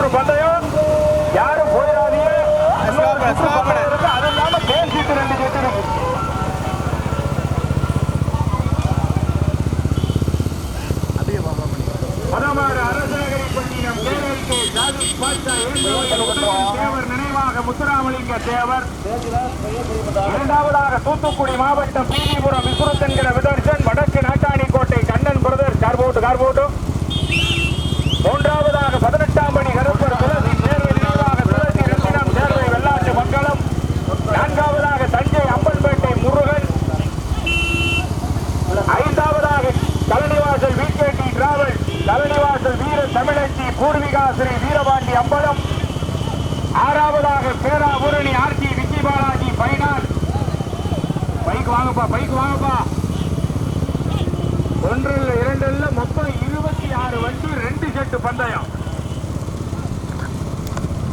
சுற்று பந்தயம். யாரும் போயிடாதீங்க. முத்துராமலிங்க தேவர். இரண்டாவதாக தூத்துக்குடி மாவட்டம் பீதிபுரம் விசுரத் என்கிற விதர்சன் வடக்கு நாட்டாணி கோட்டை கண்ணன் பிரதர் கார்போட்டு மூன்றாவது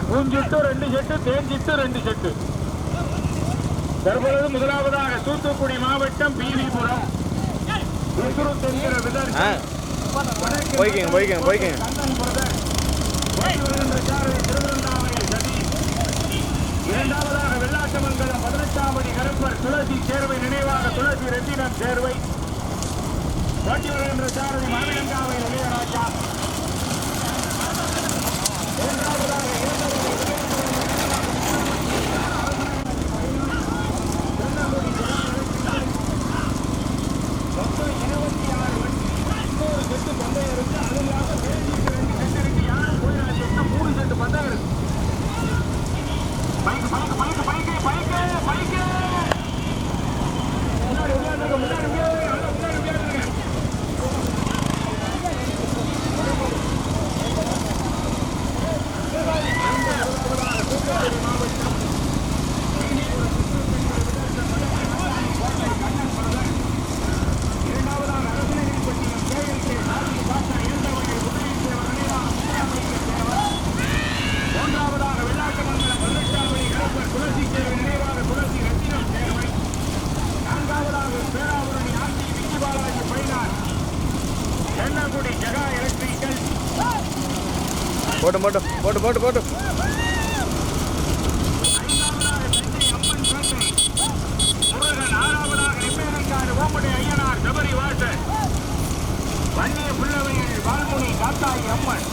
பூஞ்சிட்டு ரெண்டு செட்டு தேஞ்சிட்டு ரெண்டு செட்டு தற்பொழுது முதலாவதாக தூத்துக்குடி மாவட்டம் பீலிபுரம். போய்க்கங்க போய்க்கங்க போய்க்கங்க. இரண்டாவதாக வெள்ளாட்டமங்கலம் பதினெட்டாம் அடி கருப்பர் துளசி சேர்வை நினைவாக துளசி ரெட்டினம் சேர்வை. ஓட்டி வருகின்ற சாரதி மரவிலங்காவை இளையராஜா. இரண்டாவதாக போட்டு போட்டு போட்டு போட்டு போட்டு. வன்னிய பிள்ளவையில் வாழ்முனை காத்தாயி அம்மன்.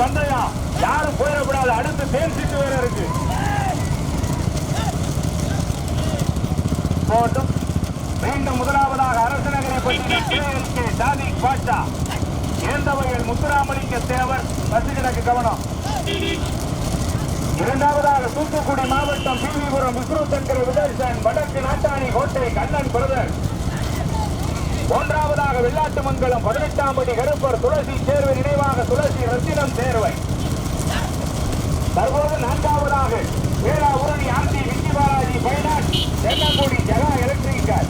பந்தயம் யாரும் போயிடக்கூடாது. அடுத்து தேர்ச்சிட்டு வேற இருக்கு. போட்டும். மீண்டும் முதலாவதாக அரசநகரை பற்றி ஜாதி பாட்சா இறந்தவர்கள் முத்துராமலிங்க தேவர் வசிகனுக்கு கவனம். இரண்டாவதாக தூத்துக்குடி மாவட்டம் பிவிபுரம் விஸ்வசங்கர விதர்சன் வடக்கு நாட்டாணி கோட்டை கண்ணன் பிரதர். ஒன்றாவதாக வெள்ளாட்டு மங்கலம் பதினெட்டாம் படி கருப்பர் துளசி சேர்வை நினைவாக துளசி ரத்தினம் சேர்வை. தற்போது நான்காவதாக வேளா உரணி ஆண்டி விஜய் பாலாஜி பைனாட் தென்னங்குடி ஜகா எலக்ட்ரிக்கல்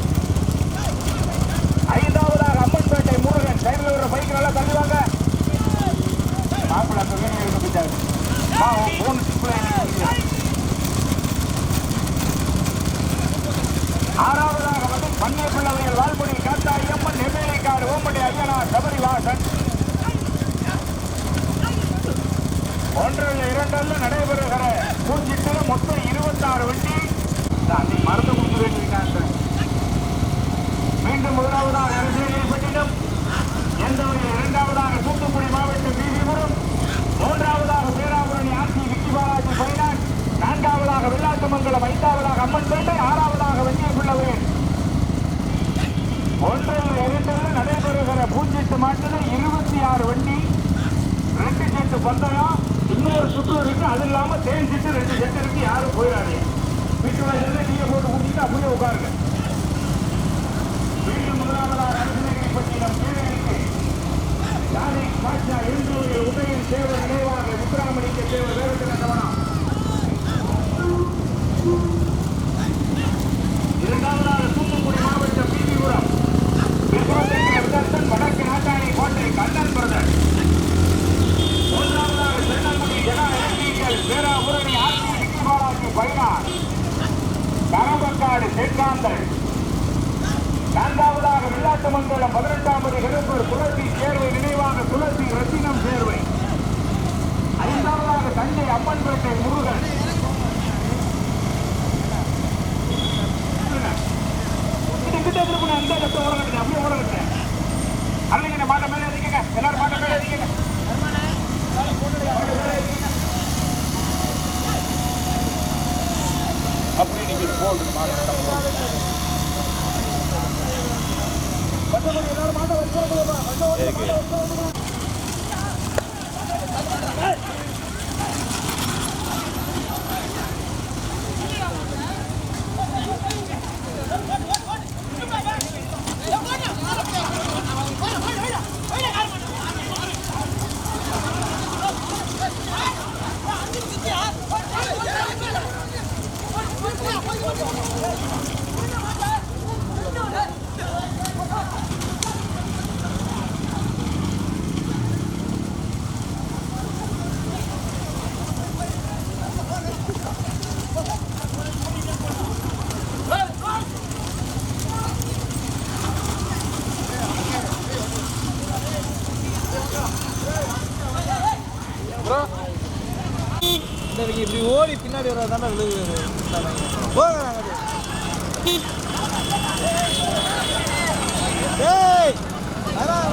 ஐந்தாவதாக அம்மன்பேட்டை முருகன் சைடில் ஒரு பைக் நல்லா தள்ளுவாங்க மாப்பிள்ள சொல்லிட்டாரு ஆறாவதாக வந்து பண்ணை பிள்ளவைகள் வால்முடி காத்தா அம்மன் நெம்மேலிக்காடு ஓம்படி ஐயனார் சபரிவாசன். ஒன்றில் இரண்டல்ல நடைபெறுகிற பூஞ்சிட்டில் மொத்தம் இருபத்தாறு வண்டி அந்த மருந்து கொடுத்து வேண்டியிருக்காங்க மீண்டும் முதலாவதாக அரசியல்பட்டினம் எந்த ஒரு இரண்டாவதாக தூத்துக்குடி மாவட்டம் பிபிபுரம் மூன்றாவதாக பேராபுரணி ஆட்சி விக்கி பாலாஜி பைனான். நான்காவதாக வெள்ளாட்டுமங்கலம் ஐந்தாவதாக அம்மன் பேட்டை ஆறாவது இருக்கு இப்படி ஓடி பின்னாடி வர வர்றதாண்டா விழுகுது. போங்க ஏய் அதான்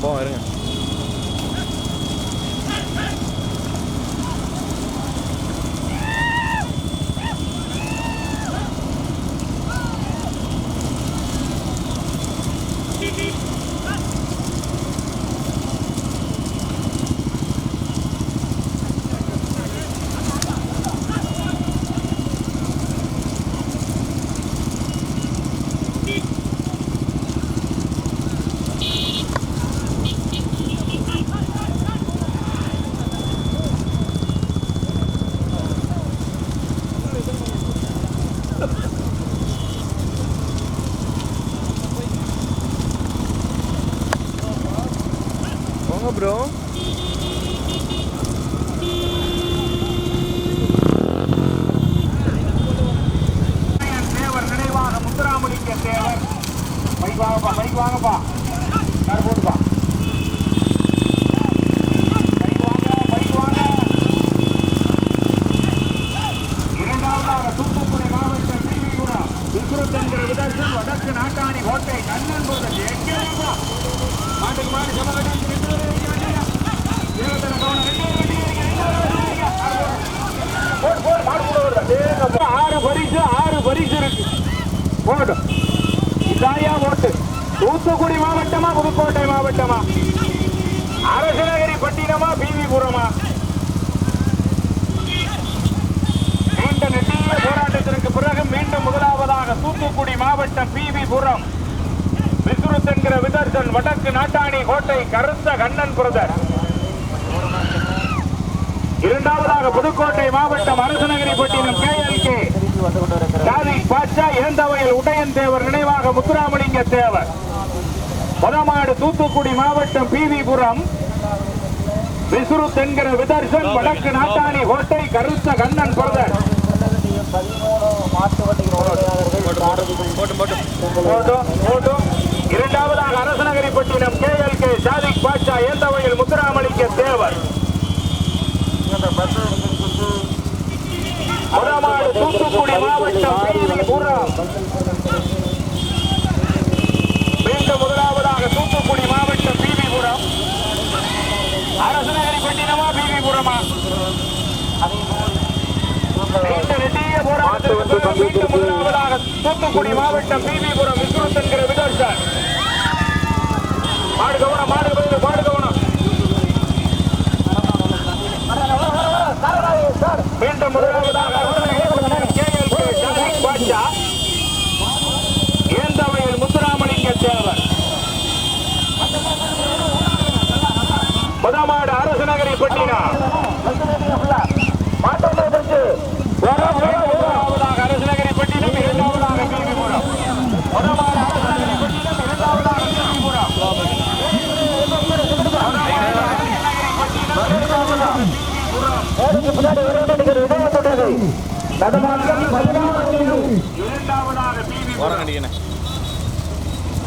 സംഭവമായിരുന്നു GoPro இதாயா ஓட்டு தூத்துக்குடி மாவட்டமா புதுக்கோட்டை மாவட்டமா? அரசநகரி பட்டினமா பிவிபுரமா நீண்ட நெட்டிய போராட்டத்திற்கு பிறகு மீண்டும் முதலாவதாக தூத்துக்குடி மாவட்டம் பிவிபுரம் விசுருத் என்கிற விதர்சன் வடக்கு நாட்டாணி கோட்டை கருத்த கண்ணன் புரதர். இரண்டாவதாக புதுக்கோட்டை மாவட்டம் அரசநகரி பட்டினம் கே பாட்சா உடையன் தேவர் நினைவாக முத்துராமலிங்க தேவர். பதமாடு தூத்துக்குடி மாவட்டம் பிவிபுரம் விசுருத் என்கிற விதர்சன் வடக்கு நாட்டாணி கோட்டை கருத்த கண்ணன் பிரதர். இரண்டாவதாக அரசநகரி பட்டினம் கேஎல்கே சாதிக் பாட்சா ஏந்தவையில் முத்துராமலிங்க தேவர். தூத்துக்குடி மாவட்டம் பிவிபுரம் மீண்டும் முதலாவதாக தூத்துக்குடி மாவட்டம் பிவிபுரம். அரசநகரி பட்டினமா பிறகு மீண்டும் முதலாவதாக தூத்துக்குடி மாவட்டம் பிவிபுரம் விஸ்வரத் என்கிற விதர்சன் மாடு கவனம் மாடு கவனம் மாடு கவனம். மீண்டும் முதலாவதாக KLK ஜாகிர் பாட்ஷா ஏந்தவையில் முத்துராமலிங்க தேவர் முதமாடு அரசு நகரி பட்டினா முதலாவதாக அரசு நகரி பட்டினம் இரண்டாவதாக அரசு நகரி பட்டினம் அடிக்கணே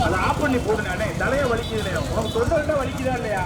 அதை ஆஃப் பண்ணி போடுனே. தலையை வலிக்குதுனே உனக்கு தொண்டை வலிக்குதா இல்லையா?